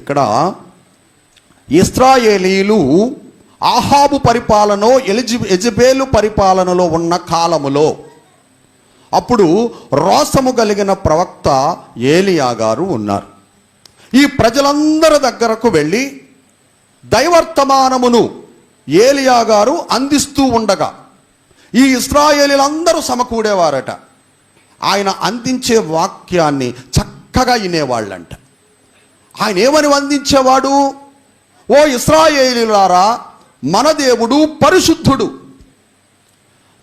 ఇక్కడ ఇస్రాయేలీలు ఆహాబు పరిపాలనో ఎలిజి ఎజబేలు పరిపాలనలో ఉన్న కాలములో అప్పుడు రోసము కలిగిన ప్రవక్త ఏలియా గారు ఉన్నారు. ఈ ప్రజలందరి దగ్గరకు వెళ్ళి దైవర్తమానమును ఏలియా గారు అందిస్తూ ఉండగా ఈ ఇస్రాయేలీలందరూ సమకూడేవారట. ఆయన అందించే వాక్యాన్ని చక్కగా వినేవాళ్ళంట ఆయన ఏమని వందించేవాడు? ఓ ఇస్రాయేలీలారా మన దేవుడు పరిశుద్ధుడు.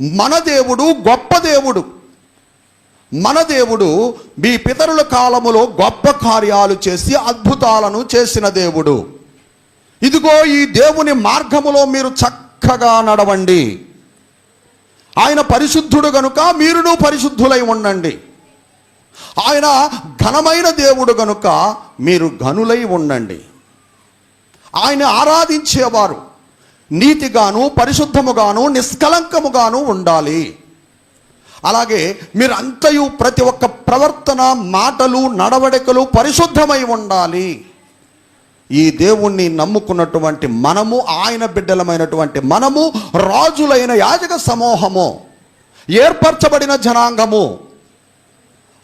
మన దేవుడు గొప్ప దేవుడు. మన దేవుడు మీ పితరుల కాలములో గొప్ప కార్యాలు చేసి అద్భుతాలను చేసిన దేవుడు. ఇదిగో ఈ దేవుని మార్గములో మీరు చక్కగా నడవండి. ఆయన పరిశుద్ధుడు గనుక మీరును పరిశుద్ధులై ఉండండి. ఆయన ఘనమైన దేవుడు కనుక మీరు ఘనులై ఉండండి. ఆయన ఆరాధించేవారు నీతిగాను పరిశుద్ధముగాను నిష్కలంకముగాను ఉండాలి. అలాగే మీరంతయు ప్రతి ఒక్క ప్రవర్తన మాటలు నడవడికలు పరిశుద్ధమై ఉండాలి. ఈ దేవుణ్ణి నమ్ముకున్నటువంటి మనము ఆయన బిడ్డలమైనటువంటి మనము రాజులైన యాజక సమూహము ఏర్పరచబడిన జనాంగము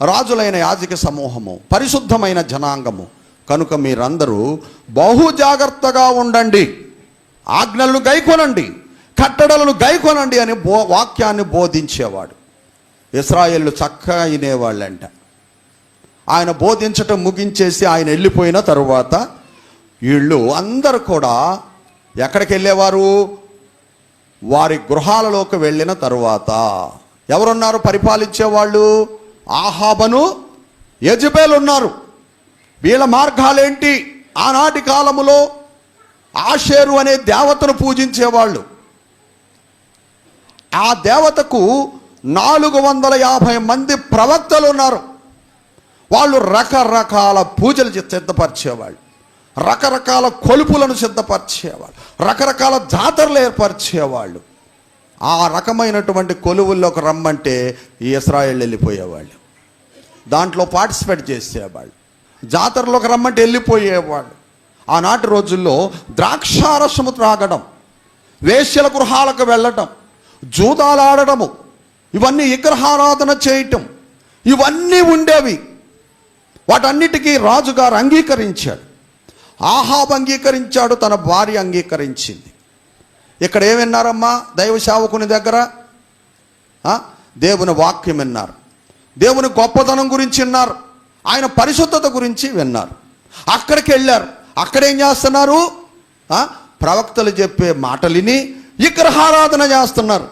రాజులైన యాజక సమూహము పరిశుద్ధమైన జనాంగము. కనుక మీరందరూ బహు జాగ్రత్తగా ఉండండి. ఆజ్ఞలను గైకొనండి. కట్టడలను గైకొనండి అని బో వాక్యాన్ని బోధించేవాడు. ఇస్రాయేళ్ళు చక్కగా వినేవాళ్ళంట. ఆయన బోధించటం ముగించేసి ఆయన వెళ్ళిపోయిన తరువాత వీళ్ళు అందరు కూడా ఎక్కడికి వెళ్ళేవారు? వారి గృహాలలోకి వెళ్ళిన తరువాత. ఎవరున్నారు పరిపాలించేవాళ్ళు? ఆహాబను యజబేలు ఉన్నారు వీళ్ళ మార్గాలేంటి? ఆనాటి కాలములో ఆషేరు అనే దేవతను పూజించేవాళ్ళు. ఆ దేవతకు నాలుగు వందల యాభై మంది ప్రవక్తలు ఉన్నారు వాళ్ళు రకరకాల పూజలు సిద్ధపరిచేవాళ్ళు. రకరకాల కొలుపులను సిద్ధపరిచేవాళ్ళు. రకరకాల జాతరలు ఏర్పరిచేవాళ్ళు. ఆ రకమైనటువంటి కొలువుల్లోకి రమ్మంటే ఈ వెళ్ళిపోయేవాళ్ళు. దాంట్లో పార్టిసిపేట్ చేసేవాళ్ళు జాతరలోకి రమ్మంటే వెళ్ళిపోయేవాడు. ఆనాటి రోజుల్లో ద్రాక్షారసము త్రాగడం వేశ్యల గృహాలకు వెళ్ళటం జూదాలాడటము ఇవన్నీ విగ్రహారాధన చేయటం ఇవన్నీ ఉండేవి. వాటన్నిటికీ రాజుగారు అంగీకరించాడు. ఆహాబ్ అంగీకరించాడు తన భార్య అంగీకరించింది. ఇక్కడ ఏమిన్నారమ్మా దైవ సేవకుని దగ్గర? ఆ? దేవుని వాక్యం విన్నారు. దేవుని గొప్పతనం గురించి విన్నారు. ఆయన పరిశుద్ధత గురించి విన్నారు. అక్కడికి వెళ్ళారు. అక్కడేం చేస్తున్నారు? ప్రవక్తలు చెప్పే మాటలిని విగ్రహారాధన చేస్తున్నారు.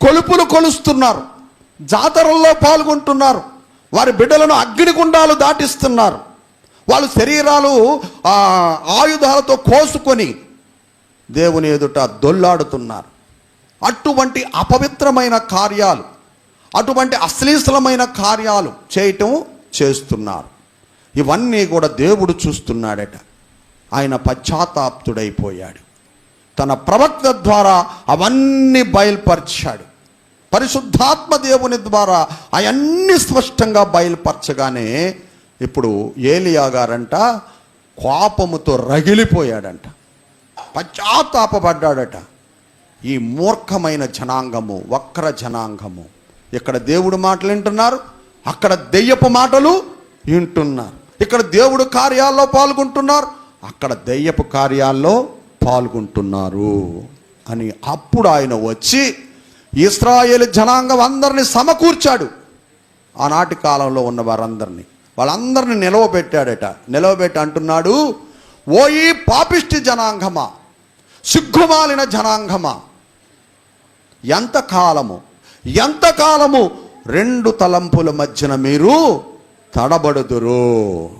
కొలుపులు కొలుస్తున్నారు. జాతరల్లో పాల్గొంటున్నారు. వారి బిడ్డలను అగ్నిగుండాలు దాటిస్తున్నారు. వాళ్ళ శరీరాలు ఆయుధాలతో కోసుకొని దేవుని ఎదుట దొల్లాడుతున్నారు. అటువంటి అపవిత్రమైన కార్యాలు అటువంటి అశ్లీలమైన కార్యాలు చేయటం చేస్తున్నారు. ఇవన్నీ కూడా దేవుడు చూస్తున్నాడట. ఆయన పశ్చాత్తాప్తుడైపోయాడు. తన ప్రవక్త ద్వారా అవన్నీ బయలుపరిచాడు. పరిశుద్ధాత్మ దేవుని ద్వారా అవన్నీ స్పష్టంగా బయలుపరచగానే ఇప్పుడు ఏలియా గారంట కోపముతో రగిలిపోయాడంట. పశ్చాత్తాపడ్డాడట ఈ మూర్ఖమైన జనాంగము వక్ర జనాంగము. ఇక్కడ దేవుడు మాటలు వింటున్నారు అక్కడ దెయ్యపు మాటలు వింటున్నారు. ఇక్కడ దేవుడు కార్యాల్లో పాల్గొంటున్నారు అక్కడ దెయ్యపు కార్యాల్లో పాల్గొంటున్నారు. అని అప్పుడు ఆయన వచ్చి ఇస్రాయేల్ జనాంగం అందరిని సమకూర్చాడు. ఆనాటి కాలంలో ఉన్న వారందరినీ వాళ్ళందరిని నిలవబెట్టాడట. నిలవబెట్టి అంటున్నాడు ఓయి పాపిష్టి జనాంగమా సిగ్గుమాలిన జనాంగమా ఎంతకాలము ఎంతకాలము రెండు తలంపుల మధ్యన మీరు తడబడుదురు?